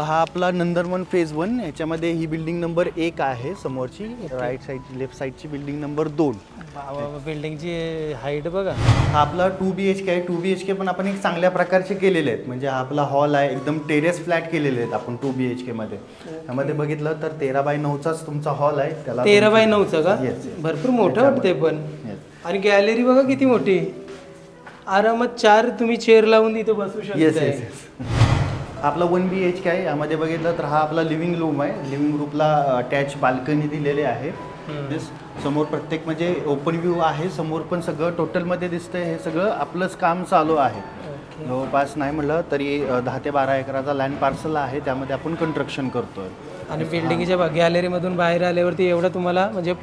हा आपला नंदनवन phase one याच्यामध्ये ही बिल्डिंग नंबर एक आहे समोरची. राईट साईड लेफ्ट साईडची बिल्डिंग नंबर दोन. बिल्डिंगची हाईट बघा. हा आपला टू बी एच के आहे. टू बी एच के पण आपण एक चांगल्या प्रकारचे केलेले आहेत. म्हणजे हा आपला हॉल आहे. एकदम टेरेस फ्लॅट केलेले आहेत आपण टू बी एच के मध्ये. त्यामध्ये बघितलं तर तेरा बाय नऊचाच तुमचा हॉल आहे. त्याला तेरा बाय नऊचं का. भरपूर मोठं वाटते पण. आणि गॅलरी बघा किती मोठी. आरामात चार तुम्ही चेअर लावून इथे बसू शकता आपला वन बी एच के आहे. यामध्ये बघितलं तर हा आपला लिव्हिंग रूम आहे. लिव्हिंग रूमला अटॅच बाल्कनी दिलेले आहे. समोर प्रत्येक म्हणजे ओपन व्ह्यू आहे. समोर पण सगळं टोटलमध्ये दिसतंय. हे सगळं आपलंच काम चालू आहे. जवळपास नाही म्हटलं तरी दहा ते बारा एकराचा लँड पार्सल आहे. त्यामध्ये आपण कन्स्ट्रक्शन करतोय. आणि बिल्डिंगच्या गॅलरी मधून बाहेर आल्यावरती एवढं तुम्हाला म्हणजे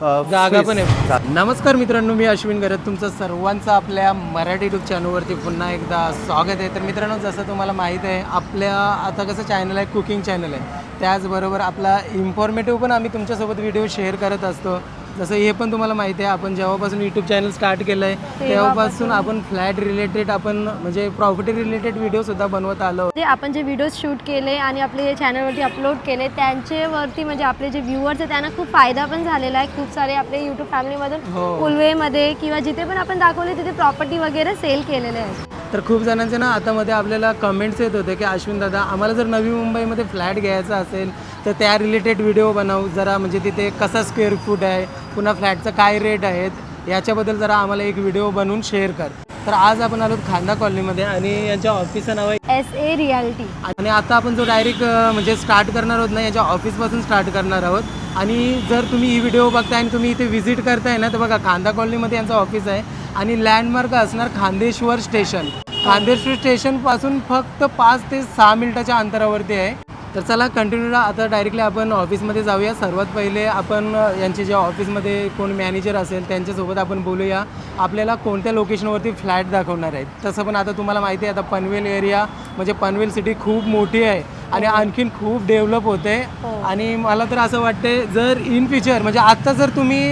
जागा पण आहे. नमस्कार मित्रांनो मी अश्विन करत तुमचं सर्वांचं आपल्या मराठी युट्यूब चॅनलवरती पुन्हा एकदा स्वागत आहे. तर मित्रांनो जसं तुम्हाला माहीत आहे आपल्या आता कसं चॅनल आहे कुकिंग चॅनल आहे. त्याचबरोबर आपला इन्फॉर्मेटिव्ह पण आम्ही तुमच्यासोबत व्हिडिओ शेअर करत असतो. जसं हे पण तुम्हाला माहिती आहे आपण जेव्हापासून यूट्यूब चॅनल स्टार्ट केलं आहे तेव्हापासून आपण फ्लॅट रिलेटेड आपण म्हणजे प्रॉपर्टी रिलेटेड व्हिडिओसुद्धा बनवत आलो. जे आपण जे व्हिडिओज शूट केले आणि आपले हे चॅनलवरती अपलोड केले त्यांच्यावरती म्हणजे आपले जे व्ह्युअर्स आहेत त्यांना खूप फायदा पण झालेला आहे. खूप सारे आपले यूट्यूब फॅमिलीमधून. पुलवेमध्ये किंवा जिथे पण आपण दाखवले तिथे प्रॉपर्टी वगैरे सेल केलेले आहेत. तर खूप जणांचे ना आता मध्ये आपल्याला कमेंट्स येत होते की अश्विन दादा आम्हाला जर नवी मुंबईमध्ये फ्लॅट घ्यायचा असेल तर त्या रिलेटेड व्हिडिओ बनवू. जरा म्हणजे तिथे कसा स्क्वेअर फूट आहे पुन्हा फ्लॅटचं काय रेट आहेत याच्याबद्दल जरा आम्हाला एक व्हिडिओ बनवून शेअर कर. तर आज आपण आलो खांदा कॉलनीमध्ये आणि यांच्या ऑफिसचं नाव आहे एस ए रियालिटी आणि आता आपण जो डायरेक्ट म्हणजे स्टार्ट करणार आहोत ना याच्या ऑफिसपासून स्टार्ट करणार आहोत. आणि जर तुम्ही ही व्हिडिओ बघताय आणि तुम्ही इथे व्हिजिट करताय ना तर बघा खांदा कॉलनीमध्ये यांचं ऑफिस आहे. आणि लँडमार्क असणार खांदेश्वर स्टेशन खांदेश्वर स्टेशनपासून फक्त पाच ते सहा मिनिटाच्या अंतरावरती आहे. तर चला कंटिन्यू आता डायरेक्टली आपण ऑफिसमध्ये जाऊया. सर्वात पहिले आपण यांचे जे ऑफिसमध्ये कोण मॅनेजर असेल त्यांच्यासोबत आपण बोलूया. आपल्याला कोणत्या लोकेशनवरती फ्लॅट दाखवणार आहेत? तसं पण आता तुम्हाला माहिती आहे आता पनवेल एरिया म्हणजे पनवेल सिटी खूप मोठी आहे आणि आणखीन खूप डेव्हलप होते. आणि मला तर असं वाटते जर इन फ्युचर म्हणजे आत्ता जर तुम्ही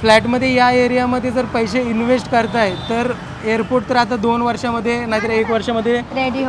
फ्लॅटमध्ये या एरियामध्ये जर पैसे इन्व्हेस्ट करताय तर एअरपोर्ट तर आता दोन वर्षामध्ये नाहीतर एक वर्षामध्ये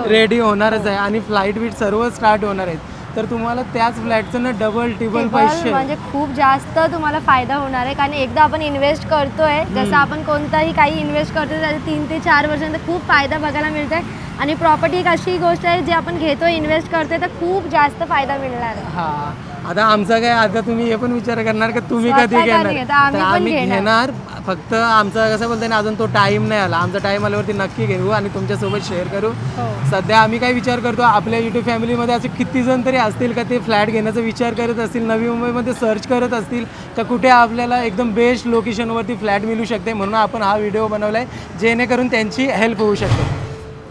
रेडी हो होणारच आहे. आणि फ्लाईट बीट सर्व स्टार्ट होणार आहेत. तर तुम्हाला त्याच फ्लॅटचं ना डबल टिबल पैसे. म्हणजे खूप जास्त तुम्हाला फायदा होणार आहे. कारण एकदा आपण इन्व्हेस्ट करतोय जसं आपण कोणताही काही इन्व्हेस्ट करतोय त्याचा तीन ते चार वर्षांचा खूप फायदा बघायला मिळतोय. आणि प्रॉपर्टी एक अशी गोष्ट आहे जी आपण घेतो इन्व्हेस्ट करतोय तर खूप जास्त फायदा मिळणार आहे. हा. आता आमचा काय आता तुम्ही हे पण विचार करणार की तुम्ही स्वतः कधी का घेणार? आम्ही तर पण आम्ही घेणार. घेणार फक्त आमचा कसं बोलतोय ना अजून तो टाइम नाही आला आमचा टाइम आल्यावरती नक्की घेऊ आणि तुमच्यासोबत शेअर करू हो. सध्या आम्ही काय विचार करतो आपल्या युट्यूब फॅमिलीमध्ये असे किती जण तरी असतील का ते फ्लॅट घेण्याचा विचार करत असतील नवी मुंबईमध्ये सर्च करत असतील तर कुठे आपल्याला एकदम बेस्ट लोकेशनवरती फ्लॅट मिळू शकते म्हणून आपण हा व्हिडिओ बनवला आहे जेणेकरून त्यांची हेल्प होऊ शकते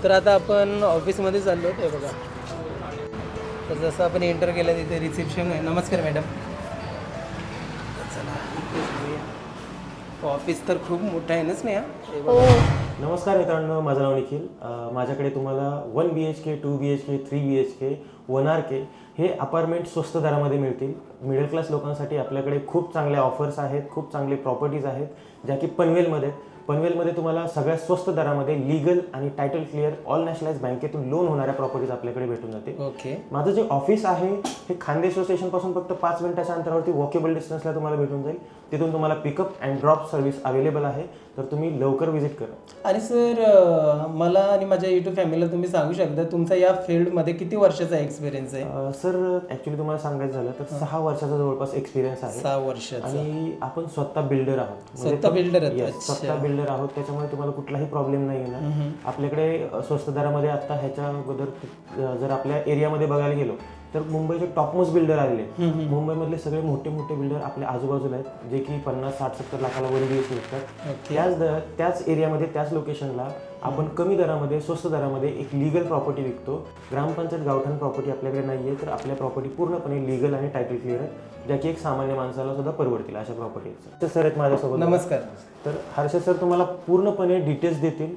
तर आता आपण ऑफिसमध्ये चाललो ते बघा तर जसं आपण एंटर केलं तिथे रिसेप्शन आहे. नमस्कार मॅडम चला ऑफिस तर खूप मोठं आहे ना स्नेहा? हे नमस्कार मित्रांनो माझं नाव निखिल. माझ्याकडे तुम्हाला one B H K two B H K three B H K one R K हे अपार्टमेंट स्वस्त दरामध्ये मिळतील. मिडल क्लास लोकांसाठी आपल्याकडे खूप चांगल्या ऑफर्स आहेत खूप चांगले प्रॉपर्टीज आहेत ज्या की पनवेलमध्ये आहेत. पनवेलमध्ये तुम्हाला सगळ्यात स्वस्त दरामध्ये लिगल आणि टायटल क्लिअर ऑल नॅशनलाइज बँकेतून लोन होणाऱ्या प्रॉपर्टीज आपल्याकडे भेटून जातील ओके माझं जे ऑफिस आहे हे खांदेश्वर स्टेशनपासून फक्त पाच मिनिटाच्या अंतरावरती वॉकेबल डिस्टन्सला तुम्हाला भेटून जाईल. तिथून तुम्हाला pickup and drop service available आहे. तर तुम्ही लवकर व्हिजिट करा. आणि सर मला आणि माझ्या युट्यूब फॅमिलीला तुम्ही सांगू शकता तुमचा या फील्डमध्ये किती वर्षाचा एक्सपिरियन्स आहे? सर ॲक्च्युली तुम्हाला सांगायचं झालं तर सहा वर्षाचा जवळपास एक्सपिरियन्स आहे. सहा वर्षाचा. आणि आपण स्वतः बिल्डर आहोत. म्हणजे स्वतः Yes, अच्छा. स्वतः बिल्डर आहोत. त्याच्यामुळे तुम्हाला कुठलाही प्रॉब्लेम नाही येणार. आपल्याकडे स्वस्त दरामध्ये आता ह्याच्या अगोदर जर आपल्या एरियामध्ये बघायला गेलो तर मुंबईचे टॉपमोस्ट बिल्डर आलेले आहेत. मुंबईमधले सगळे मोठे मोठे बिल्डर आपल्या आजूबाजूला आहेत. जे की पन्नास साठ सत्तर लाखाला वर बी विकतात त्याच दर त्याच एरियामध्ये त्याच लोकेशनला आपण कमी दरामध्ये स्वस्त दरामध्ये एक लिगल प्रॉपर्टी विकतो. ग्रामपंचायत गावठाण प्रॉपर्टी आपल्याकडे नाही आहे तर आपल्या प्रॉपर्टी पूर्णपणे लिगल आणि टायटल क्लिअर आहे ज्या की एक सामान्य माणसाला सुद्धा परवडतील अशा प्रॉपर्टी तर सर आहेत माझ्यासोबत. नमस्कार तर हर्षद सर तुम्हाला पूर्णपणे डिटेल्स देतील.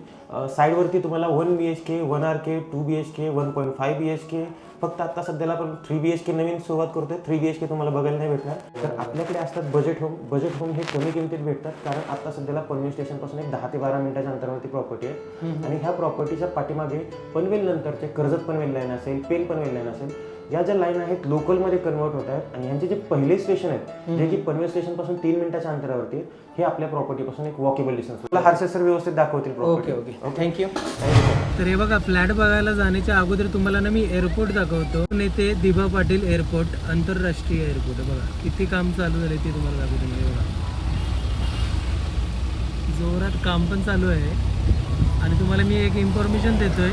साईडवरती तुम्हाला one B H K one R K two B H K one point five B H K फक्त आता सध्याला आपण थ्री बी एच के नवीन सुरुवात करतोय. थ्री बी एच के तुम्हाला बघायला नाही भेटणार. तर आपल्याकडे असतात बजेट होम बजेट होम हे कमी किमतीत भेटतात. कारण आता सध्याला पनवेल स्टेशनपासून एक दहा ते बारा मिनिटाच्या अंतरावरती प्रॉपर्टी आहे. आणि ह्या प्रॉपर्टीच्या पाठीमागे पनवेल नंतरचे कर्जत पनवेल लाईन असेल पेन पनवेल लाईन असेल या ज्या लाईन आहेत लोकलमध्ये कन्वर्ट होत आहेत. आणि यांचे जे पहिले स्टेशन आहेत जे की पनवेल स्टेशनपासून तीन मिनिटाच्या अंतरावरती हे आपल्या प्रॉपर्टीपासून एक वॉकेबल डिस्टन्स तुला हर्षद सर व्यवस्थित दाखवतील okay property. Okay thank you sir. तर हे बघा फ्लॅट बघायला जाण्याच्या अगोदर तुम्हाला ना मी एअरपोर्ट दाखवतो. नेते दिभा पाटील एअरपोर्ट आंतरराष्ट्रीय एअरपोर्ट आहे बघा किती काम चालू झाले ते तुम्हाला दाखवतो मी. बघा. जोरात काम पण चालू आहे. आणि तुम्हाला मी एक इन्फॉर्मेशन देतोय.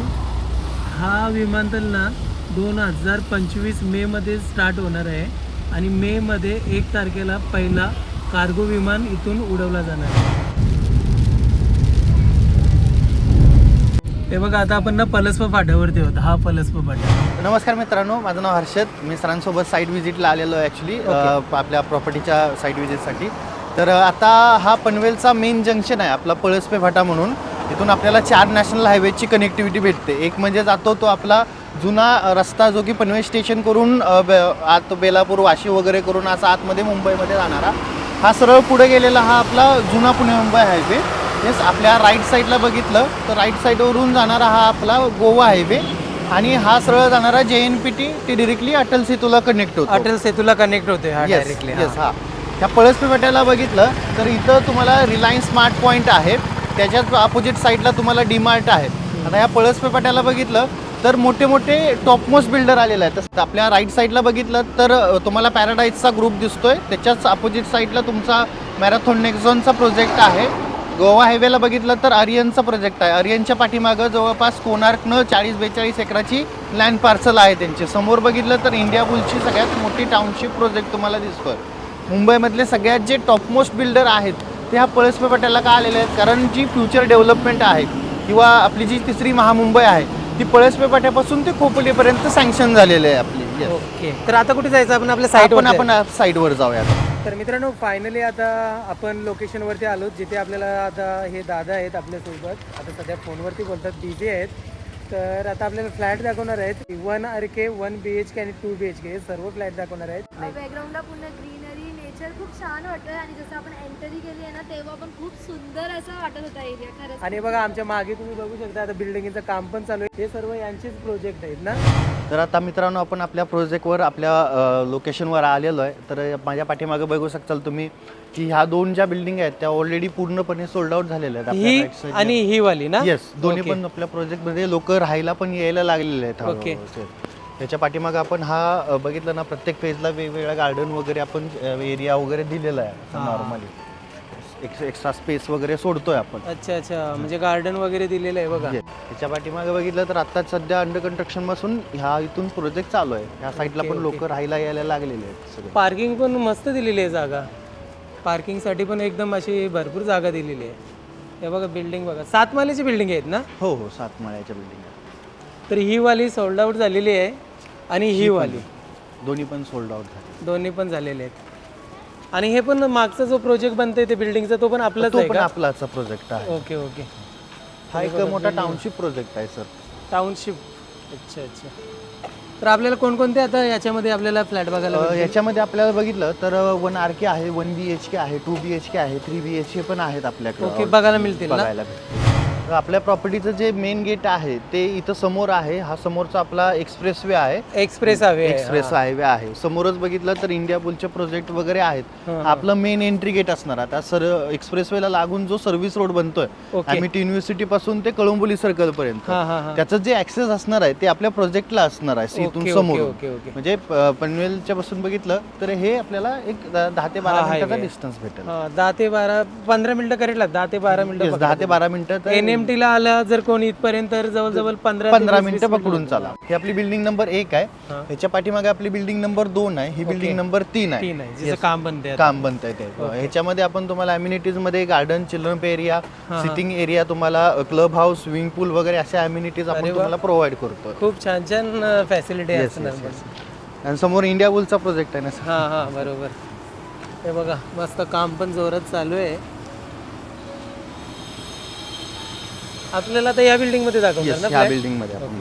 हा विमानतळ ना दोन हजार पंचवीस मेमध्ये स्टार्ट होणार आहे. आणि मेमध्ये एक तारखेला पहिला कार्गो विमान इथून उडवला जाणार आहे. हे बघा आता आपण ना पलसपा फाट्यावरती होत हा पलसपा फाटा नमस्कार मित्रांनो माझं नाव हर्षद. मी सरांसोबत साईट व्हिजिटला आलेलो आहे ॲक्च्युली आपल्या प्रॉपर्टीच्या साईट व्हिजिटसाठी तर आता हा पनवेलचा मेन जंक्शन आहे आपला पळसपे फाटा म्हणून. इथून आपल्याला चार नॅशनल हायवेची कनेक्टिव्हिटी भेटते. एक म्हणजे जातो तो आपला जुना रस्ता जो की पनवेल स्टेशन करून आत बेलापूर वाशी वगैरे करून असा आतमध्ये मुंबईमध्ये जाणारा. हा सरळ पुढे गेलेला हा आपला जुना पुणे मुंबई हायवे येस आपल्या राईट साईडला बघितलं तर राईट साईडवरून जाणारा हा आपला गोवा हायवे आणि हा सरळ जाणारा जे एन पी टी ते डिरेक्टली अटल सेतूला कनेक्ट होतो. अटल सेतूला कनेक्ट होते हा डायरेक्टली येस हा. ह्या पळसपी बघितलं तर इथं तुम्हाला रिलायन्स स्मार्ट पॉईंट आहे. त्याच्याच अपोजिट साईडला तुम्हाला डीमार्ट आहे. आता ह्या पळसपी फाट्याला बघितलं तर मोठे मोठे टॉपमोस्ट बिल्डर आलेले आहेत. तसं आपल्या राईट साईडला बघितलं तर अ, तुम्हाला पॅराडाईजचा ग्रुप दिसतोय. त्याच्याच अपोजिट साईडला तुमचा मॅरेथॉन नेक्झॉनचा प्रोजेक्ट आहे. गोवा हायवेला बघितलं तर आर्यनचा प्रोजेक्ट आहे. आर्यनच्या पाठीमागं जवळपास कोणार्कनं चाळीस बेचाळीस एकराची लँड पार्सल आहे त्यांचे. समोर बघितलं तर इंडिया बुलची सगळ्यात मोठी टाउनशिप प्रोजेक्ट तुम्हाला दिसतोय. मुंबईमधले सगळ्यात जे टॉपमोस्ट बिल्डर आहेत ते ह्या पळसपे पट्याला का आलेले आहेत? कारण जी फ्युचर डेव्हलपमेंट आहे किंवा आपली जी तिसरी महामुंबई आहे ती पळसपे पाट्यापासून ते खोपोलीपर्यंत सँक्शन झालेली आहे आपली. ओके तर आता कुठे जायचं? आपण आपल्या साईट आपण आपण साईडवर जाऊया आता. तर मित्रांनो फायनली आता आपण लोकेशनवरती आलो. जिथे आपल्याला आता हे दादा आहेत आपल्यासोबत. आता सध्या फोनवरती बोलतात बिझी आहेत. तर आता आपल्याला फ्लॅट दाखवणार आहेत. One R K one B H K आणि टू बी एच के हे सर्व फ्लॅट दाखवणार आहेत. बॅकग्राऊंडला पूर्ण ग्रीनरी नेचर खूप छान वाटतंय. आणि जसं आपण एंट्री केली आहे ना तेव्हा पण खूप सुंदर असं वाटत होता एरिया खरंच. आणि बघा आमच्या मागे तुम्ही बघू शकता आता बिल्डिंगचं काम पण चालू आहे. हे सर्व यांचेच प्रोजेक्ट आहेत ना? तर आता मित्रांनो आपण आपल्या प्रोजेक्टवर आपल्या लोकेशनवर आलेलो आहे तर माझ्या पाठीमागे बघू शकताल तुम्ही की ह्या दोन ज्या बिल्डिंग आहेत त्या ऑलरेडी पूर्णपणे सोल्ड आउट झालेल्या आहेत ही. आणि ही वाली ना येस दोन्ही. पण आपल्या प्रोजेक्टमध्ये लोक राहायला पण यायला लागलेले आहेत. Yes. त्याच्या पाठीमागे आपण हा बघितलं ना प्रत्येक फेजला वेगवेगळ्या गार्डन वगैरे आपण एरिया वगैरे दिलेला आहे नॉर्मली एक्स्ट्रा स्पेस वगैरे सोडतोय आपण. अच्छा अच्छा. म्हणजे गार्डन वगैरे दिलेलं आहे बघा. Yes. त्याच्या पाठीमागे बघितलं तर आता सध्या अंडर कन्स्ट्रक्शनपासून ह्या इथून प्रोजेक्ट चालू आहे. ह्या साईडला पण लोक. राहायला यायला लागलेले आहेत सगळे. पार्किंग पण मस्त दिलेली आहे जागा. पार्किंगसाठी पण एकदम अशी भरपूर जागा दिलेली आहे. हे बघा बिल्डिंग बघा. सात मालेची बिल्डिंग आहेत ना? हो हो. सात माळ्याच्या बिल्डिंग तर ही वाली सोल्ड आउट झालेली आहे आणि ही वाली. दोन्ही पण सोल्ड आउट झाले. दोन्ही पण झालेले आहेत. आणि हे पण मागचा जो प्रोजेक्ट बनतोय ते बिल्डिंगचा तो पण आपलाच तो आहे पण का? आपलाच प्रोजेक्ट आहे. Okay okay. हा एक मोठा टाउनशिप प्रोजेक्ट आहे सर टाउनशिप अच्छा अच्छा. तर आपल्याला कोणकोणते आता याच्यामध्ये आपल्याला फ्लॅट बघायला अ, याच्यामध्ये आपल्याला बघितलं तर वन आर के आहे वन बी एच के आहे टू बी एच के आहे थ्री बी एच के पण आहेत आपल्याकडे. ओके बघायला मिळतील ना? बघायला भेटतील. आपल्या प्रॉपर्टीचं जे मेन गेट आहे ते इथं समोर आहे. हा समोरचा आपला एक्सप्रेस वे आहे एक्सप्रेस हवे एक्सप्रेस हायवे आहे. समोरच बघितलं तर इंडिया बुलचे प्रोजेक्ट वगैरे आहेत. आपलं मेन एंट्री गेट असणार. आता सर एक्सप्रेस वेला लागून जो सर्व्हिस रोड बनतोय. आम्ही युनिव्हर्सिटी पासून ते कळंबोली सर्कल पर्यंत. त्याचं जे ऍक्सेस असणार आहे ते आपल्या प्रोजेक्टला असणार आहे इथून समोर. म्हणजे पनवेलच्या पासून बघितलं तर हे आपल्याला एक दहा ते बारा मिनिटाचा. डिस्टन्स भेटेल. दहा ते बारा पंधरा मिनिटं करेक्ट दहा ते बारा मिनिटं दहा ते बारा मिनिटं एन एम टी ला आला जर कोणी इथपर्यंत तर जवळजवळ पंधरा पंधरा मिनिटं पकडून चाला. ही आपली बिल्डिंग नंबर एक आहे. हा. ह्याच्या पाठीमागे आपली बिल्डिंग नंबर दोन आहे. ही बिल्डिंग नंबर तीन आहे. तीन आहे जिचं काम बनते आता. काम बनत आहे ते ह्याच्यामध्ये आपण तुम्हाला अम्युनिटीजमध्ये garden children area sitting area तुम्हाला क्लब हाऊस स्विमिंग पूल वगैरे अशा अम्युनिटीज आपण तुम्हाला प्रोव्हाइड करतो खूप छान छान फॅसिलिटी असणार आणि समोर इंडिया बुलचा प्रोजेक्ट आहे ना. हा हा बरोबर. हे बघा मस्त काम पण जोरात चालू आहे. आपल्याला आता या बिल्डिंगमध्ये दाखवणार ना ह्या flat? आपण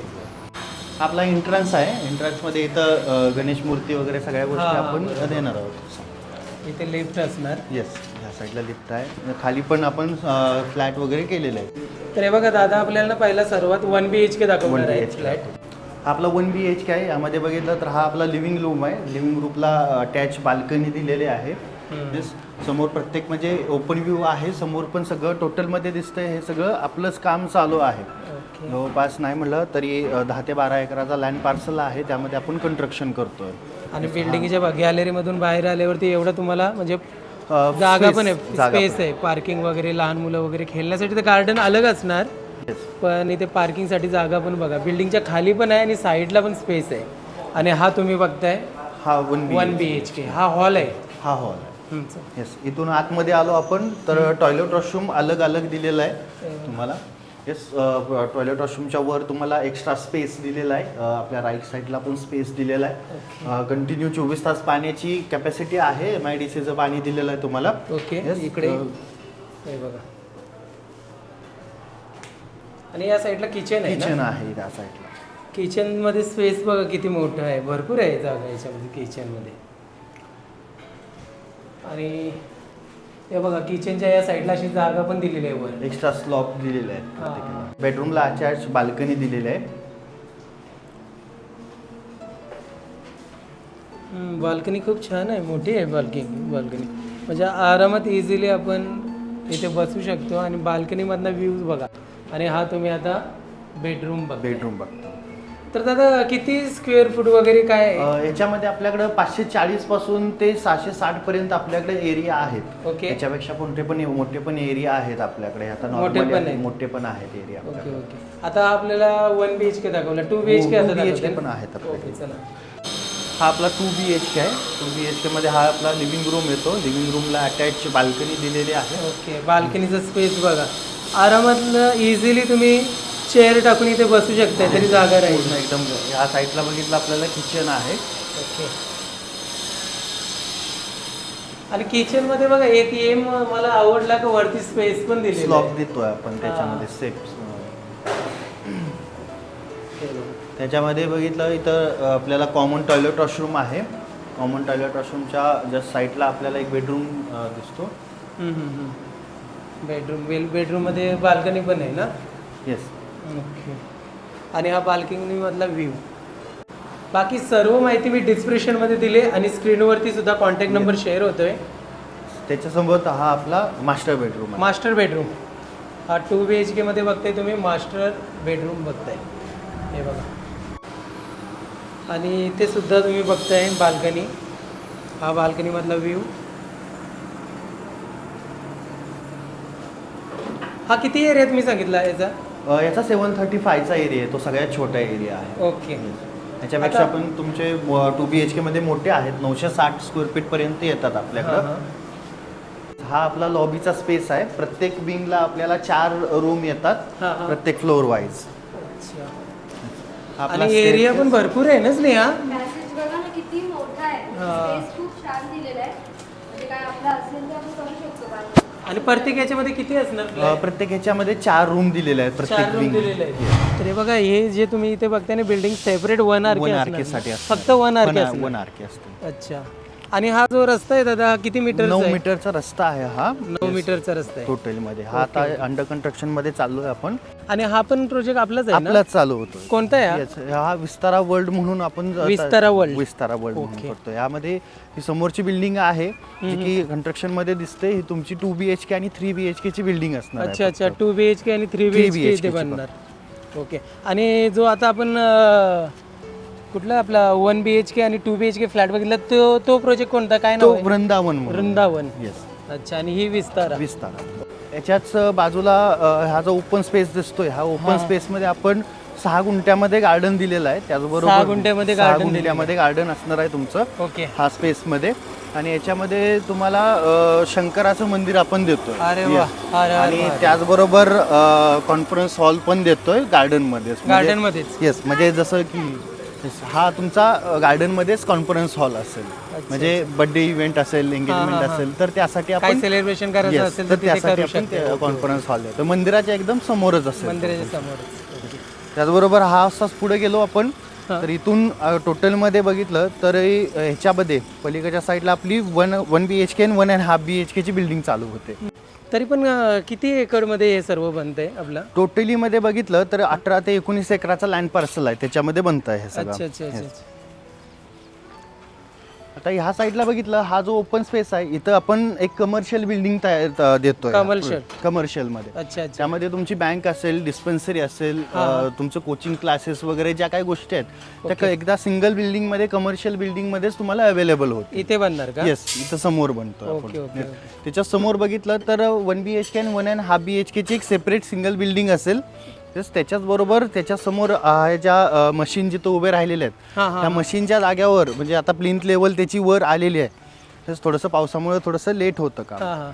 आपला एंट्रन्स आहे. एंट्रन्समध्ये इथं अ, गणेश मूर्ती वगैरे सगळ्या गोष्टी आपण देणार आहोत. इथे लिफ्ट असणार. येस ह्या साईडला लिफ्ट आहे. खाली पण आपण फ्लॅट वगैरे केलेलं आहे. तर हे बघा दादा आपल्याला ना पहिला सर्वात वन बी एच के दाखवणार आहे BHK. फ्लॅट आपला वन बी एच के आहे. यामध्ये बघितलं तर हा आपला लिव्हिंग रूम आहे. लिव्हिंग रूमला अटॅच बाल्कनी दिलेले आहे. समोर प्रत्येक म्हणजे ओपन व्ह्यू आहे समोर पण सगळं टोटलमध्ये दिसतंय हे सगळं आपलंच काम चालू आहे. जवळपास नाही म्हटलं तरी दहा ते बारा एकराचा लँड पार्सल आहे त्यामध्ये आपण कन्स्ट्रक्शन करतोय. आणि बिल्डिंगच्या गॅलरीमधून बाहेर आल्यावरती एवढं तुम्हाला म्हणजे जागा पण आहे स्पेस आहे. पार्किंग वगैरे लहान मुलं वगैरे खेळण्यासाठी तर गार्डन अलग असणार. पण इथे पार्किंगसाठी जागा पण बघा. बिल्डिंगच्या खाली पण आहे आणि साईडला पण स्पेस आहे. आणि हा तुम्ही बघताय हा one B one B H K हा हॉल आहे. हा हॉल येस इथून आतमध्ये आलो आपण तर टॉयलेट वॉशरूम अलग अलग दिलेला आहे तुम्हाला. येस टॉयलेट वॉशरूमच्या वर तुम्हाला एक्स्ट्रा स्पेस दिलेला आहे. आपल्या राईट साईडला पण स्पेस दिलेला आहे. कंटिन्यू चोवीस तास पाण्याची कॅपॅसिटी आहे. एम आय डी सीचं पाणी दिलेलं आहे तुम्हाला. ओके इकडे. हे बघा. आणि या साईडला किचन आहे किचन आहे त्या साईडला किचनमध्ये स्पेस बघा किती मोठं आहे. भरपूर आहे जागा याच्यामध्ये किचनमध्ये. आणि हे बघा किचनच्या या साईडला अशी जागा पण दिलेली आहे वर. एक्स्ट्रा स्लॉप दिलेले हा. प्रत्येकाला. बेडरूमला अटॅच बाल्कनी दिलेली आहे. बाल्कनी खूप छान आहे. मोठी आहे बाल्कनी बाल्कनी म्हणजे आरामात इझिली आपण इथे बसू शकतो आणि बाल्कनीमधनं व्ह्यूज बघा. आणि हा तुम्ही आता बेडरूम बघा बेडरूम बघतो. तर दादा किती स्क्वेअर फूट वगैरे काय? अ, याच्यामध्ये आपल्याकडे पाचशे चाळीसपासून ते सहाशे साठ पर्यंत आपल्याकडे एरिया आहेत. ओके. याच्यापेक्षा मोठे पण मोठे पण एरिया आहेत आपल्याकडे. आता मोठे normally पण आहेत. मोठे पण आहेत एरिया ओके ओके. आता आपल्याला वन बी एच के दाखवला. टू बी एच के हो, आता 2 BHK दाखवते पण ना? आहेत आपल्याकडे. ओके चला. हा आपला टू बी एच के आहे. टू बी एच के मध्ये हा आपला लिव्हिंग रूम येतो. लिव्हिंग रूमला अटॅच बाल्कनी दिलेली आहे. ओके बाल्कनीचा स्पेस बघा. आरामात इझिली तुम्ही चेअर टाकून इथे बसू शकता तरी जागा राहील. पूर्ण एकदम ह्या साईडला बघितलं आपल्याला किचन आहे. ओके. आणि किचनमध्ये बघा एक एम मला आवडला का वरती स्पेस पण दिली स्लॉप देतोय आपण त्याच्यामध्ये सेफ त्याच्यामध्ये बघितलं इथं अ, आपल्याला कॉमन टॉयलेट वॉशरूम आहे. कॉमन टॉयलेट वॉशरूमच्या जस्ट साईडला आपल्याला एक बेडरूम दिसतो. बेडरूम बेडरूममध्ये बाल्कनी पण आहे ना? Yes okay. आणि हा बाल्कनी मधला व्ह्यू बाकी सर्व माहिती मी डिस्क्रिप्शनमध्ये दिली आणि स्क्रीनवरती सुद्धा कॉन्टॅक्ट नंबर शेअर होतोय. त्याच्यासोबत हा आपला मास्टर बेडरूम आहे. मास्टर बेडरूम हा टू बी एच केमध्ये बघताय तुम्ही मास्टर बेडरूम बघताय. हे बघा. आणि इथे सुद्धा तुम्ही बघताय बाल्कनी. हा बाल्कनीमधला व्ह्यू हा किती एरिया तुम्ही सांगितला याचा? याचा सेवन थर्टी फायचा एरिया आहे तो सगळ्यात छोटा एरिया आहे. ओके. त्याच्यापेक्षा आता- आपण तुमचे टू बी एच के मध्ये मोठे आहेत नऊशे साठ स्क्वेअर फीट पर्यंत येतात आपल्याकडं. हा आपला लॉबीचा स्पेस आहे. प्रत्येक विंगला आपल्याला चार रूम येतात हा, हा. प्रत्येक फ्लोअर वाईज आणि एरिया पण भरपूर आहे ना स्नेहा? पॅसेज बघा ना किती मोठा आहे. हा. स्पेस खूप छान दिलेला आहे. म्हणजे काय आपलं असेल तर आपण करू शकतो बाहेर आणि प्रत्येक याच्यामध्ये किती असणार? प्रत्येक ह्याच्यामध्ये चार रूम दिलेले आहेत चार प्रत्येक रूम विंग दिलेले आहेत तर हे बघा हे जे तुम्ही इथे बघताय ना building separate one R one K R K साठी असतं. फक्त one R K. One R K असते अच्छा आणि हा जो रस्ता आहे दादा हा किती मीटर नऊ मीटरचा रस्ता आहे हा. नऊ मीटरचा रस्ता आहे. टोटलमध्ये हा आता अंडर कन्स्ट्रक्शनमध्ये चालू आहे आपण. आणि हा पण प्रोजेक्ट आपलाच आहे ना? आपलाच चालू होतो कोणता आहे हा? Yes, हा विस्तारा वर्ल्ड म्हणून आपण विस्तारा वर्ल्ड. विस्तारा वर्ल्ड म्हणून Okay. करतो यामध्ये ही समोरची बिल्डिंग आहे जी की कन्स्ट्रक्शनमध्ये दिसते. ही तुमची टू बी एच के आणि थ्री बी एच के ची बिल्डिंग असणार अच्छा अच्छा. टू बी एच के आणि three B H K BHK इथे ची बनणार. ओके आणि जो आता आपण अं, कुठला आपला वन बी एच के आणि two B H K flat बघितला तो तो प्रोजेक्ट कोणता? काय तो नाव आहे? वृंदावन म्हणून. वृंदावन. येस अच्छा आणि ही विस्तारा. विस्तारा. याच्याच बाजूला अ, हा जो ओपन स्पेस दिसतोय हा ओपन स्पेस मध्ये आपण सहा गुंठ्यामध्ये गार्डन दिलेलं आहे. त्याचबरोबर सहा गुंठ्यामध्ये सहा garden दिलेलं आहे. गुंठ्यामध्ये गार्डन असणार आहे तुमचं. ओके. हा स्पेस मध्ये. आणि याच्यामध्ये तुम्हाला अ, शंकराचं मंदिर आपण देतोय. अरे वा. Yes. अरे, आणि. त्याचबरोबर कॉन्फरन्स हॉल पण देतोय गार्डनमध्ये गार्डन मध्येच. येस म्हणजे जसं की हा तुमचा गार्डन मध्येच कॉन्फरन्स हॉल असेल. म्हणजे बर्थडे इव्हेंट असेल एंगेजमेंट. असेल तर त्यासाठी काय आपण सेलिब्रेशन करायचं Yes, असेल तर तर तिथे त्यासाठी करू आपण शकतो. कॉन्फरन्स हॉल देतो मंदिराच्या एकदम समोरच असेल. मंदिराच्या समोर त्याचबरोबर हा असाच पुढे गेलो आपण. तर इथून टोटलमध्ये बघितलं तर ह्याच्यामध्ये पलीकडच्या साईडला आपली one one B H K one and half B H केची बिल्डिंग चालू होते. तरी पण किती एकरमध्ये हे सर्व बनतंय आपलं? टोटली मध्ये बघितलं तर अठरा ते एकोणीस एकराचा लँड पार्सल आहे त्याच्यामध्ये बनतं आहे हे अच्छा अच्छा अच्छा. आता ह्या साईडला बघितलं हा जो ओपन स्पेस आहे इथं आपण एक कमर्शियल बिल्डिंग तयार देतोय. Commercial. कमर्शियलमध्ये. अच्छा अच्छा. त्यामध्ये तुमची बँक असेल डिस्पेन्सरी असेल अ, तुमचं कोचिंग क्लासेस वगैरे ज्या काही गोष्टी आहेत त्या क- एकदा सिंगल बिल्डिंगमध्ये कमर्शियल बिल्डिंग मध्येच तुम्हाला अवेलेबल होत इथे बनणार का? येस इथं समोर बनतं ओके, ओके, आपण त्याच्यासमोर बघितलं तर वन बी एच के आणि one and half B H केची एक सेपरेट सिंगल बिल्डिंग असेल. तेच त्याच्याच बरोबर त्याच्यासमोर ज्या मशीन जिथं उभे राहिलेले आहेत हा, हा, त्या मशीनच्या जाग्यावर म्हणजे आता प्लिंथ लेवल त्याची वर आलेली आहे. तेच थोडंसं पावसामुळे थोडंसं लेट होतं का हा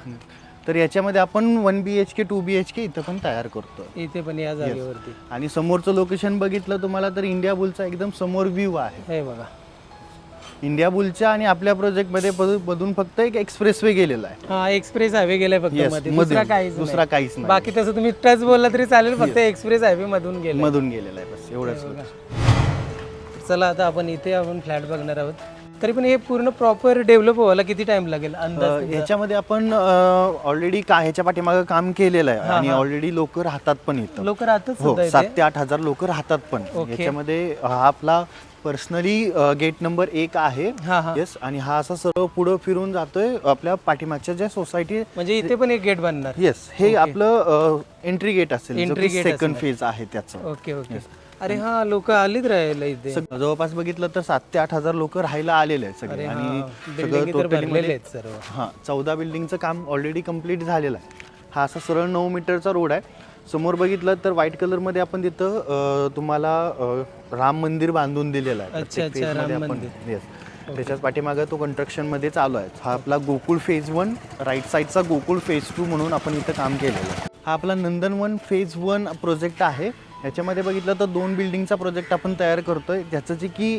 तर याच्यामध्ये आपण one B H K two B H K इथं पण तयार करतो इथे पण या जागेवरती. आणि समोरचं लोकेशन बघितलं तुम्हाला तर इंडिया बुलचा एकदम समोर व्ह्यू आहे. हे बघा. इंडिया बुलच्या आणि आपल्या प्रोजेक्टमध्ये मधून फक्त एक एक्सप्रेस वे गेलेला आहे. हा एक्सप्रेस हायवे गेलाय फक्त Yes, मध्ये मधून. दुसरा काहीच दुसरा नाही. काहीच नाही. बाकी तसं तुम्ही टच बोलला तरी चालेल फक्त एक्सप्रेस हायवे मधून गेलं मधून गेलेला आहे बस एवढंच. चला आता आपण इथे आपण फ्लॅट बघणार आहोत. तरी पण हे पूर्ण प्रॉपर डेव्हलप व्हायला किती टाइम लागेल? अंदाज ह्याच्यामध्ये आपण ऑलरेडी का ह्याच्या पाठीमागे काम केलेलं आहे. आणि ऑलरेडी लोक राहतात पण इथं. लोक राहतच हो सुद्धा सात इथे ते आठ हजार लोक राहतात पण. ओके. याच्यामध्ये हा आपला पर्सनली गेट नंबर एक आहे. हा हा. येस आणि हा असा सर्व पुढं फिरून जातोय आपल्या पाठीमागच्या ज्या सोसायटी म्हणजे इथे पण एक गेट बनणार. येस हे आपलं एंट्री गेट असेल. Entry gate सेकंड फेज आहे त्याचं. Okay okay. अरे हा लोक आलीत राहायला इथे. सग- जवळपास बघितलं तर सात ते आठ हजार लोक राहायला आलेले आहेत सगळे. आणि बिल्डिंग सगळं तर totally भरलेले मध्ये- आहेत सर्व. हां चौदा बिल्डिंगचं काम ऑलरेडी कंप्लीट झालेलं आहे. हा असा सरळ नऊ मीटरचा रोड आहे. समोर बघितलं तर व्हाईट कलरमध्ये आपण तिथं अं, तुम्हाला अं, राम मंदिर बांधून दिलेलं आहे. अच्छा, प्रत्येक अच्छा, phase मध्ये राम आपण येस त्याच्याच पाठीमागं तो कन्स्ट्रक्शनमध्ये चालू आहे. हा आपला गोकुळ फेज वन राईट साईडचा गोकुळ फेज टू म्हणून आपण इथं काम केलेलं आहे. हा आपला नंदनवन फेज वन प्रोजेक्ट आहे. याच्यामध्ये बघितलं तर दोन बिल्डिंगचा प्रोजेक्ट आपण तयार करतोय. ज्याचं जे की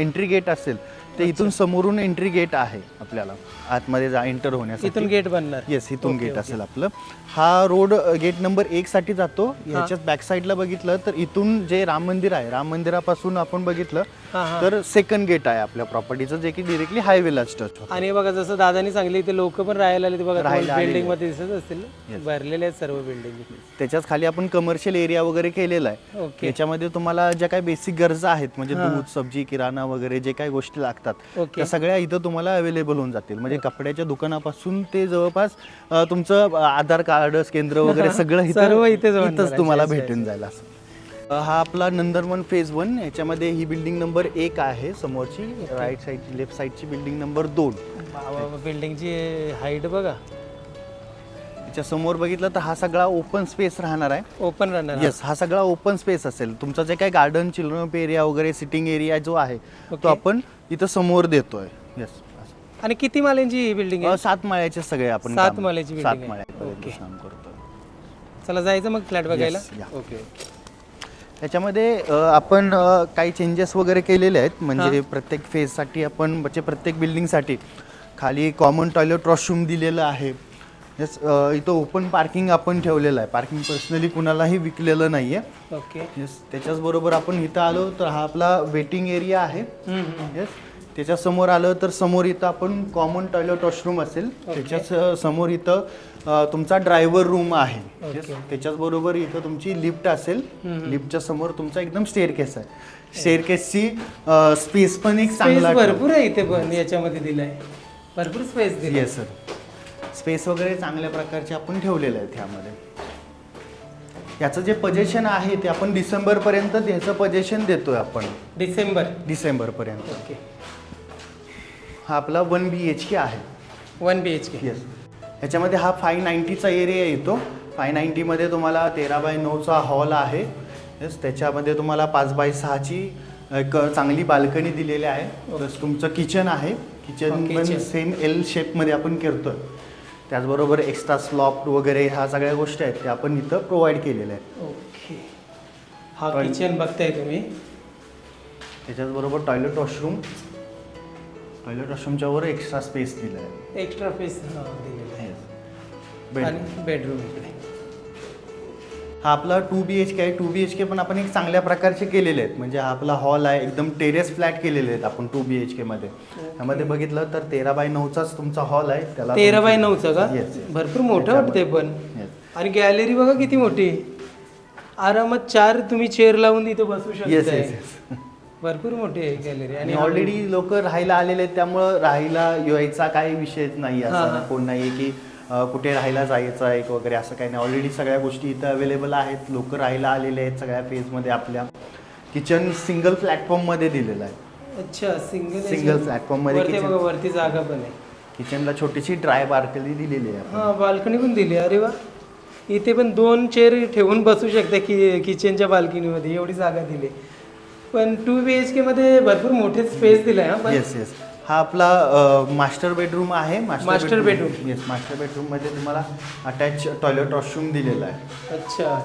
एंट्री गेट असेल ते इथून समोरून एंट्री गेट आहे आपल्याला. आतमध्ये जा एंटर होण्यासाठी. इथून गेट बनणार. येस इथून गेट असेल आपलं. हा रोड गेट नंबर एक साठी जातो. याच्यात बॅक साईडला बघितलं तर इथून जे राम मंदिर आहे राम मंदिरापासून आपण बघितलं. तर सेकंड गेट आहे आपल्या प्रॉपर्टीचं जे की डिरेक्टली हायवेलाच टच आणि बघा जसं दादानी सांगले इथे लोक पण राहायला आले ते बघा बिल्डिंगमध्ये दिसत असतील भरलेले आहेत सर्व बिल्डिंग त्याच्याच खाली आपण कमर्शियल एरिया वगैरे केलेला आहे. ओके. याच्यामध्ये तुम्हाला ज्या काही बेसिक गरजा आहेत म्हणजे दूध सब्जी किराणा वगैरे जे काही गोष्टी लागतात ओके. त्या सगळ्या इथं तुम्हाला अवेलेबल होऊन जातील. म्हणजे कपड्याच्या दुकानापासून ते जवळपास अं, तुमचं अं, आधार कार्ड केंद्र वगैरे सगळं सर्व इथं इथेच आहे. तुम्हाला भेटून जाईल असं. अं, हा आपला नंदनवन फेज वन याच्यामध्ये ही बिल्डिंग नंबर एक आहे समोरची. राईट साईडची लेफ्ट साईडची बिल्डिंग नंबर दोन. बिल्डिंगची हाईट बघा. याच्या समोर बघितलं तर हा सगळा ओपन स्पेस राहणार आहे. ओपन राहणार येस हा सगळा ओपन स्पेस असेल. तुमचा जे काही गार्डन चिल्ड्रन एरिया वगैरे सिटिंग एरिया जो आहे तो आपण इथं समोर देतोय. येस आणि किती माल्यांची ही बिल्डिंग आहे? सात माळ्याचे सगळे आपण सात काम- माळ्याची building सात आहे. माळ्यापर्यंत. काम चला जायचं मग फ्लॅट बघायला? Yes, yeah. ओके त्याच्यामध्ये अ, आपण अ, काही चेंजेस वगैरे केलेले आहेत. म्हणजे प्रत्येक फेजसाठी आपण म्हणजे प्रत्येक बिल्डिंगसाठी खाली कॉमन टॉयलेट वॉशरूम दिलेलं आहे. अ, इथं ओपन पार्किंग आपण ठेवलेलं आहे. पार्किंग पर्सनली कुणालाही विकलेलं नाही आहे ओके येस त्याच्याचबरोबर आपण इथं आलो तर हा आपला वेटिंग एरिया आहे. येस त्याच्यासमोर आलं तर समोर इथं आपण कॉमन टॉयलेट वॉशरूम असेल. त्याच्यासमोर इथं तुमचा ड्रायव्हर रूम आहे. Yes, त्याच्याचबरोबर इथं तुमची लिफ्ट असेल. लिफ्टच्या समोर तुमचा एकदम स्टेअर केस आहे स्टेअर केसची स्पेस पण एक चांगला भरपूर आहे इथे पण याच्यामध्ये दिलाय. भरपूर स्पेस दिली येस सर स्पेस वगैरे चांगल्या प्रकारचे आपण ठेवलेले आहेत ह्यामध्ये. याचं जे पजेशन आहे ते आपण डिसेंबरपर्यंत त्याचं पजेशन देतोय आपण. डिसेंबर. डिसेंबरपर्यंत. ओके. हा आपला वन बी एच के आहे. One B H K yes ह्याच्यामध्ये हा फाय नाईन्टीचा एरिया येतो. फाय नाईन्टीमध्ये तुम्हाला तेरा बाय नऊचा हॉल आहे. येस त्याच्यामध्ये तुम्हाला पाच बाय सहाची एक चांगली बाल्कनी दिलेली आहे. प्लस तुमचं किचन आहे. किचन पण. सेम एल शेपमध्ये आपण करतोय. त्याचबरोबर एक्स्ट्रा स्लॉप वगैरे ह्या सगळ्या गोष्टी आहेत त्या आपण इथं प्रोव्हाइड केलेल्या आहेत. ओके हा. किचन बघताय तुम्ही. त्याच्याचबरोबर टॉयलेट वॉशरूम टॉयलेट वॉशरूमच्या वर एक्स्ट्रा स्पेस दिला आहे. एक्स्ट्रा स्पेस दिलेला आहे. आणि बेडरूम इकडे. हा आपला टू बी एच के आहे. टू बी एच के पण आपण एक चांगल्या प्रकारचे केलेले आहेत. म्हणजे हा आपला हॉल आहे एकदम टेरेस फ्लॅट केलेले आहेत आपण टू बी एच केमध्ये ह्यामध्ये बघितलं तर तेरा बाय नऊचाच तुमचा हॉल आहे. त्याला तेरा बाय नऊचं का. भरपूर मोठं वाटतंय पण. आणि गॅलरी बघा किती मोठी. आरामात चार तुम्ही चेअर लावून इथे बसू yes, शकता. भरपूर मोठी आहे गॅलरी आणि ऑलरेडी लोक राहायला आलेले आहेत. त्यामुळं राहायला यायचा काही विषयच नाही. असं हा. कोण नाही की कुठे राहायला जायचं आहे वगैरे असं काही नाही. ऑलरेडी सगळ्या गोष्टी इथं अवेलेबल आहेत. लोक राहायला आलेले आहेत सगळ्या फेजमध्ये आपल्या. किचन सिंगल प्लॅटफॉर्ममध्ये दिलेलं आहे. अच्छा सिंगल Single platform मध्ये वरती जागा पण आहे. किचनला छोटीशी ड्राय बार्कली दिलेली आहे. हा बाल्कनी पण दिली. अरे वा. इथे पण दोन चेअर ठेवून बसू शकता कि किचनच्या बाल्कनीमध्ये एवढी जागा दिली. पण टू बी एच के मध्ये भरपूर मोठे स्पेस दिलाय हा पण येस येस हा आपला मास्टर बेडरूम आहे. Master bedroom. येस मास्टर बेडरूममध्ये तुम्हाला अटॅच टॉयलेट वॉशरूम दिलेला आहे. अच्छा.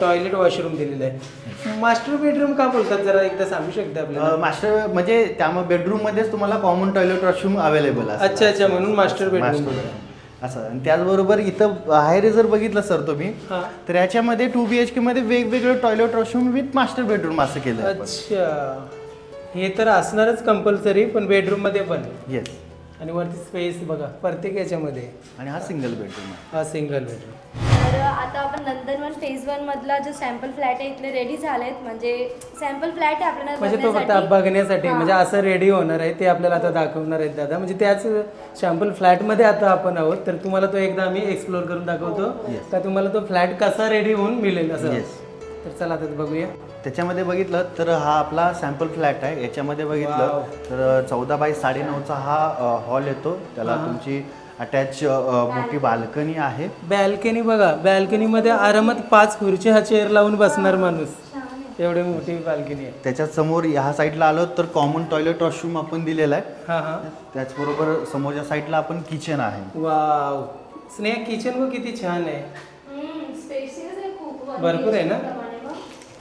टॉयलेट वॉशरूम दिलेलं आहे. मास्टर बेडरूम का बोलतात? जरा एकदा सांगू शकता आपल्याला? मास्टर म्हणजे त्यामुळे बेडरूम मध्येच तुम्हाला कॉमन टॉयलेट वॉशरूम अवेलेबल असतं. अच्छा अच्छा. म्हणून मास्टर बेडरूम. असं. आणि त्याचबरोबर इथं बाहेर जर बघितलं सर तुम्ही हा. तर याच्यामध्ये टू बी एच के मध्ये वेगवेगळं toilet washroom with master bedroom असं केलं आहे अच्छा. हे तर असणारच कंपल्सरी पण बेडरूममध्ये पण. येस आणि वरती स्पेस बघा प्रत्येक याच्यामध्ये. आणि हा सिंगल बेडरूम आहे. हा सिंगल बेडरूम तर आता आपण नंदनवन फेज वन मधला जो सॅम्पल फ्लॅट आहे इथले रेडी झालेत. म्हणजे सॅम्पल फ्लॅट आहे आपल्याला म्हणजे तो फक्त बघण्यासाठी. बघण्यासाठी. म्हणजे असं रेडी होणार आहे ते आपल्याला आता दाखवणार आहेत दादा. म्हणजे त्याच शॅम्पल फ्लॅटमध्ये आता आपण आहोत. तर तुम्हाला तो एकदा आम्ही एक्सप्लोर करून दाखवतो. का तुम्हाला तो फ्लॅट कसा रेडी होऊन मिळेल असं. Yes. तर चला आता बघूया. त्याच्यामध्ये बघितलं तर हा आपला सॅम्पल फ्लॅट आहे. याच्यामध्ये बघितलं तर चौदा बाय साडेनऊचा हा हॉल येतो. त्याला तुमची अटॅच मोठी बाल्कनी आहे. बॅल्कनी बघा. बॅल्कनीमध्ये आरामात पाच खुर्ची हा चेअर लावून बसणार माणूस. एवढी मोठी बाल्कनी आहे. त्याच्यात समोर ह्या साईडला आलो तर कॉमन टॉयलेट वॉशरूम आपण दिलेला आहे. हा हा. त्याचबरोबर समोरच्या साईडला आपण किचन आहे. वाव स्नेहा किचन किती छान आहे. भरपूर आहे ना? प्रमाणे मग.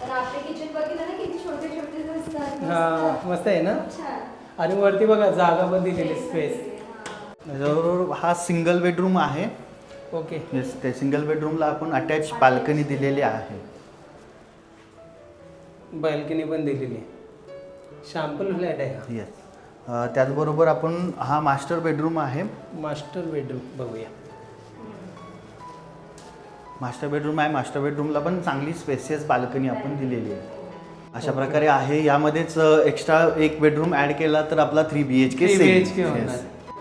तर आपले किचन बघितलं ना किती छोटे छोटे दिसतात हा मस्त आहे ना? आणि वरती बघा जागा पण दिलेली स्पेस त्याच्याबरोबर हा सिंगल बेडरूम आहे. ओके येस त्या सिंगल बेडरूमला आपण अटॅच बाल्कनी दिलेली आहे. बाल्कनी पण दिलेली आहे. शॅम्पल फ्लॅट आहे हा. येस त्याचबरोबर आपण हा मास्टर बेडरूम आहे. मास्टर बेडरूम बघूया. मास्टर बेडरूम आहे. मास्टर बेडरूमला पण चांगली स्पेसियस बाल्कनी आपण दिलेली आहे. अशा प्रकारे आहे. यामध्येच एक्स्ट्रा एक बेडरूम ऍड केला तर आपला थ्री बी एच के.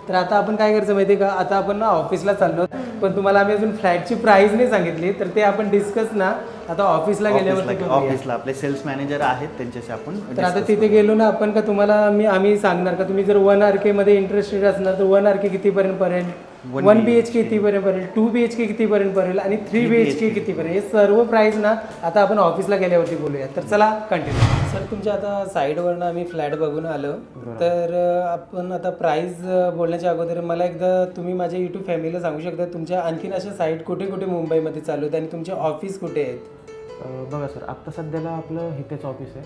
तर आता आपण काय करायचं माहिती का? आता आपण ना ऑफिसला चाललो पण तुम्हाला आम्ही अजून फ्लॅटची प्राइस नाही सांगितली. तर ते आपण डिस्कस ना आता ऑफिसला गेल्यावर ऑफिसला आपले सेल्स मॅनेजर आहेत त्यांच्याशी आपण तर आता तिथे गेलो ना आपण का तुम्हाला मी आम्ही सांगणार का तुम्ही जर वन आर के मध्ये इंटरेस्टेड असणार तर वन आर के कितीपर्यंत One one B H K कितीपर्यंत पडेल टू बी एच के कितीपर्यंत पडेल आणि थ्री बी एच के कितीपर्यंत हे सर्व प्राइस ना आता आपण ऑफिसला गेल्यावरती बोलूया. तर चला कंटिन्यू सर तुमच्या आता साईडवरनं आम्ही फ्लॅट बघून आलो. तर आपण आता प्राइस बोलण्याच्या अगोदर मला एकदा तुम्ही माझ्या युट्यूब फॅमिलीला सांगू शकता तुमच्या आणखीन अशा साईट कुठे कुठे मुंबईमध्ये चालू आहेत आणि तुमचे ऑफिस कुठे आहेत? बघा सर आत्ता सध्याला आपलं हितेच ऑफिस आहे.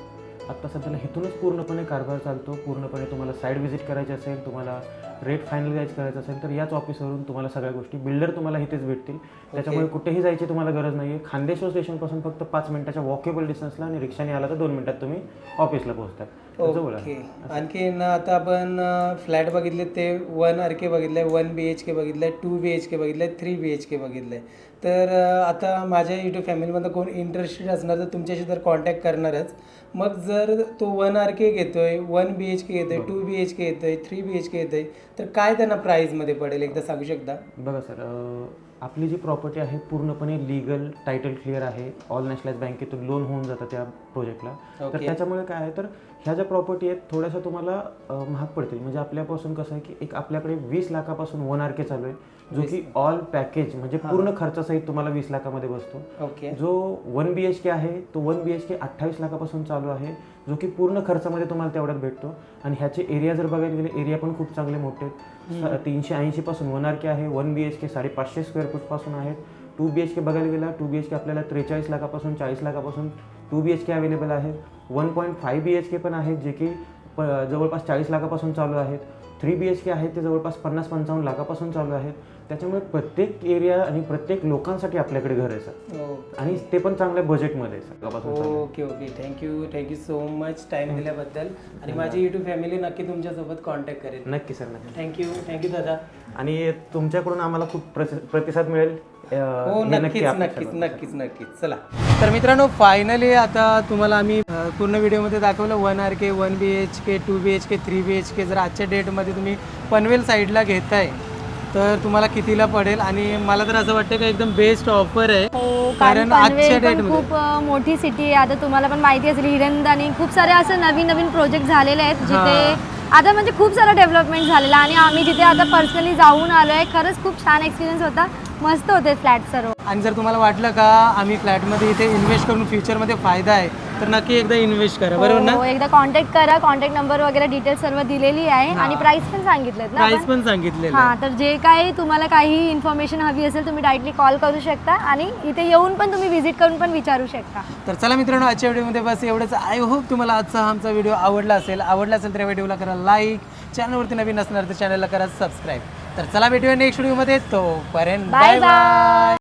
आत्ता सध्याला इथूनच पूर्णपणे कारभार चालतो. पूर्णपणे तुम्हाला साईड व्हिजिट करायची असेल तुम्हाला रेट फायनलाइज करायचं असेल तर याच ऑफिसवरून तुम्हाला सगळ्या गोष्टी बिल्डर तुम्हाला इथेच भेटतील. त्याच्यामुळे कुठेही जायची तुम्हाला गरज नाही आहे खांदेश्वर स्टेशनपासून फक्त पाच मिनिटाच्या वॉकेबल डिस्टन्सला आणि रिक्षाने आला तर दोन मिनिटात तुम्ही ऑफिसला पोहोचता तर जवळ आहे. ओके आणखी ना आता आपण फ्लॅट बघितले ते वन आर के बघितलंय वन बी एच के बघितलंय टू बी एच के बघितलंय थ्री बी एच के बघितलंय. तर अं, आता माझ्या युट्यूब फॅमिलीमध्ये कोण इंटरेस्टेड असणार तर तुमच्याशी तर कॉन्टॅक्ट करणारच. मग जर तो वन आर के घेतोय वन बी एच के घेतोय टू बी एच के येतोय थ्री बी एच के येतोय तर काय त्यांना प्राईजमध्ये पडेल एकदा सांगू शकता? बघा सर अ, आपली जी प्रॉपर्टी आहे पूर्णपणे लिगल टायटल क्लिअर आहे. ऑल नॅशनलाइज बँकेतून लोन होऊन जातं त्या प्रोजेक्टला तर. त्याच्यामुळे काय आहे तर ह्या ज्या प्रॉपर्टी आहेत थोड्याशा तुम्हाला महाग पडतील. म्हणजे आपल्यापासून कसं आहे की एक आपल्याकडे वीस लाखापासून वन आर के चालू आहे जो की ऑल पॅकेज म्हणजे पूर्ण खर्चासहित तुम्हाला वीस लाखामध्ये बसतो. जो वन बी एच के आहे तो वन बी एच के अठ्ठावीस लाखापासून चालू आहे. जो की पूर्ण खर्चामध्ये तुम्हाला तेवढ्यात भेटतो. आणि ह्याचे एरिया जर बघायला गेले एरिया पण खूप चांगले मोठे आहेत. तीनशे ऐंशीपासून वन आर के आहे वन बी एच के साडेपाचशे स्क्वेअर फूटपासून आहेत. टू बी एच के बघायला गेला टू बी एच के आपल्याला त्रेचाळीस लाखापासून चाळीस लाखापासून two B H K available आहेत one point five B H K पण आहेत जे की प जवळपास चाळीस लाखापासून चालू आहेत. थ्री बी एच के आहेत ते जवळपास पन्नास पंचावन्न लाखापासून चालू आहेत त्याच्यामुळे प्रत्येक एरिया आणि प्रत्येक लोकांसाठी आपल्याकडे घर आहे सर. आणि ते पण चांगल्या बजेटमध्ये. Okay okay. Thank you thank you so much time दिल्याबद्दल. आणि माझी युट्यूब फॅमिली नक्की तुमच्यासोबत कॉन्टॅक्ट करेल. नक्की सर नक्की. थँक्यू थँक्यू दादा. आणि तुमच्याकडून आम्हाला खूप प्रति- प्रतिसाद मिळेल. अं, हो हे नक्कीच अपेक्षा नक्कीच करतो. नक्कीच नक्कीच. चला. तर मित्रांनो फायनली आता तुम्हाला आम्ही अ, पूर्ण व्हिडिओमध्ये दाखवलं. One R K one B H K two B H K three B H K. जर आजच्या डेटमध्ये तुम्ही पनवेल साईडला घेताय तर तुम्हाला कितीला पडेल? आणि मला तर असं वाटतं का एकदम बेस्ट ऑफर आहे. हो कारण कारण आजच्या पनवेल पण डेटमध्ये खूप अ, मोठी सिटी आहे. आता तुम्हाला पण माहिती असेल हिरंदानी खूप सारे असं नवीन नवीन प्रोजेक्ट झालेले आहेत जिथे आता म्हणजे खूप सारं डेव्हलपमेंट झालेलं आणि आम्ही जिथे आता पर्सनली जाऊन आलो आहे खरंच खूप छान एक्सपिरियन्स होता. मस्त होते फ्लॅट सर्व. आणि जर तुम्हाला वाटलं का आम्ही फ्लॅटमध्ये इथे इन्व्हेस्ट करून फ्युचरमध्ये फायदा आहे तर नक्की एकदा इन्व्हेस्ट करा बरोबर ना? हो एकदा कॉन्टॅक्ट करा कॉन्टॅक्ट नंबर वगैरे डिटेल्स सर्व दिलेली आहे आणि प्राइस पण सांगितलेत ना प्राइस आपण? पण सांगितलेलं हा तर जे काही तुम्हाला काही इन्फॉर्मेशन हवी असेल तुम्ही डायरेक्टली कॉल करू शकता आणि इथे येऊन पण तुम्ही व्हिजिट करून पण विचारू शकता. तर चला मित्रांनो आजच्या व्हिडिओमध्ये बस एवढंच. आय होप तुम्हाला आजचा हा आमचा व्हिडिओ आवडला असेल. आवडला असेल तर या व्हिडिओला करा लाईक चॅनलवरती नवीन असणार तर चॅनलला करा सबस्क्राईब तर चला भेटूया नेक्स्ट व्हिडिओमध्ये तोपर्यंत बाय bye. बाय